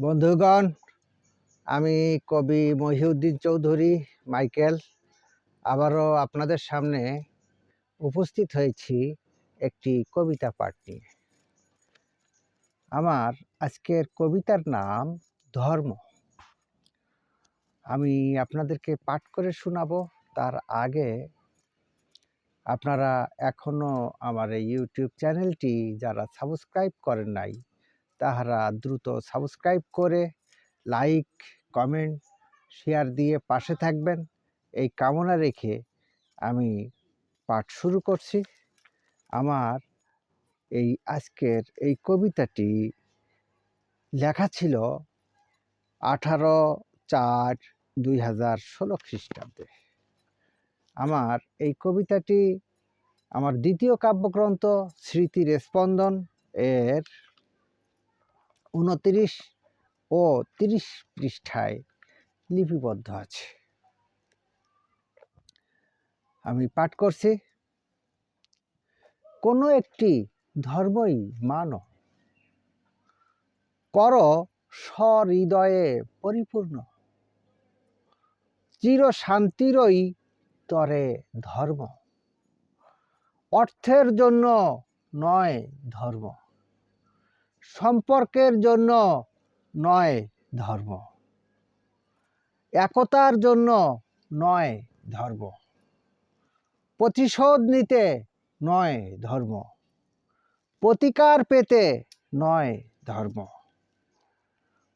বন্ধুগণ, আমি কবি মহিউদ্দিন চৌধুরী, মাইকেল। আবারও আপনাদের সামনে উপস্থিত হয়েছি একটি কবিতা পাঠ নিয়ে। আমার আজকের কবিতার নাম ধর্ম। আমি আপনাদেরকে পাঠ করে শোনাবো, তার আগে আপনারা এখনও আমার এই ইউটিউব চ্যানেলটি যারা সাবস্ক্রাইব করেন নাই তাহারা দ্রুত সাবস্ক্রাইব করে লাইক কমেন্ট শেয়ার দিয়ে পাশে থাকবেন। এই কামনা রেখে আমি পাঠ শুরু করছি। আমার এই আজকের এই কবিতাটি লেখা ছিল আঠারো চার দুই হাজার ষোলো খ্রিস্টাব্দে। আমার এই কবিতাটি আমার দ্বিতীয় কাব্যগ্রন্থ স্মৃতির স্পন্দন এর উনত্রিশ ও তিরিশ পৃষ্ঠায় লিপিবদ্ধ আছে। আমি পাঠ করছি। কোনো একটি ধর্মই মানো, কর সহৃদয়ে পরিপূর্ণ, চির শান্তিরই তরে ধর্ম, অর্থের জন্য নয় ধর্ম। সম্পর্কের জন্য নয় ধর্ম। একতার জন্য নয় ধর্ম। প্রতিশোধ নিতে নয় ধর্ম। প্রতিকার পেতে নয় ধর্ম।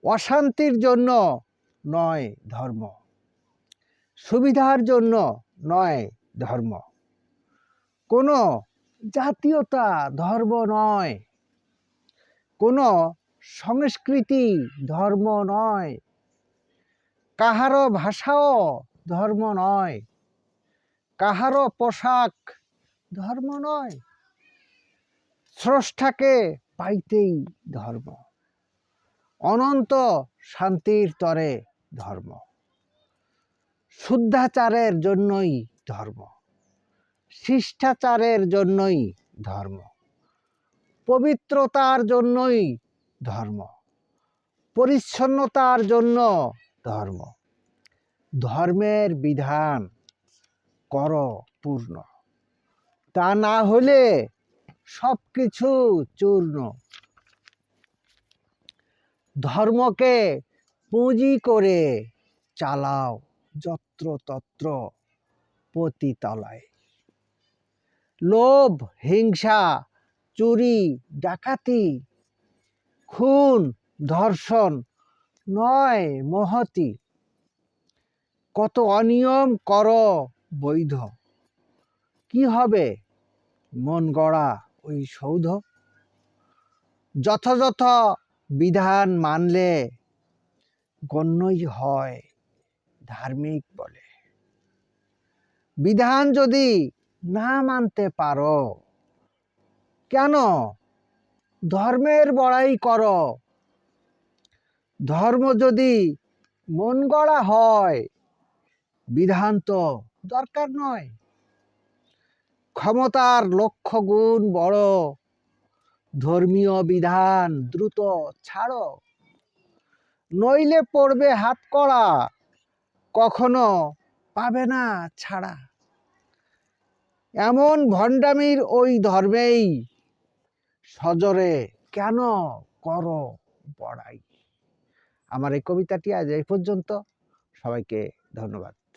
অশান্তির জন্য নয় ধর্ম। সুবিধার জন্য নয় ধর্ম। কোনো জাতীয়তা ধর্ম নয়। কোনো সংস্কৃতি ধর্ম নয়। কাহারও ভাষাও ধর্ম নয়। কাহারও পোশাক ধর্ম নয়। স্রষ্টাকে পাইতেই ধর্ম। অনন্ত শান্তির তরে ধর্ম। শুদ্ধাচারের জন্যই ধর্ম। শিষ্টাচারের জন্যই ধর্ম। পবিত্রতার জন্যই ধর্ম। পরিচ্ছন্নতার জন্য ধর্ম। ধর্মের বিধান কর পূর্ণ তা না হলে সব কিছু চূর্ণ। ধর্মকে পুঁজি করে চালাও যত্র তত্র পতিতলায়। লোভ, হিংসা চুরি, ডাকাতি, খুন, ধর্ষণ, নয়, মহতি। কত অনিয়ম কর বৈধ। কি হবে মন গড়া ওই সৌধ? যথাযথ বিধান মানলে গণ্যই হয় ধার্মিক বলে। বিধান যদি না মানতে পারো কেন? ধর্মের বড়াই কর। ধর্ম যদি মন গড়া হয় বিধান তো দরকার নয়। ক্ষমতার লক্ষ্য গুণ বড়। ধর্মীয় বিধান দ্রুত ছাড়ো। নইলে পড়বে হাত করা কখনো পাবে না ছাড়া। এমন ভণ্ডামির ওই ধর্মেই সজরে কেন করো বড়াই? আমার এই কবিতাটি আজ এই পর্যন্ত। সবাইকে ধন্যবাদ।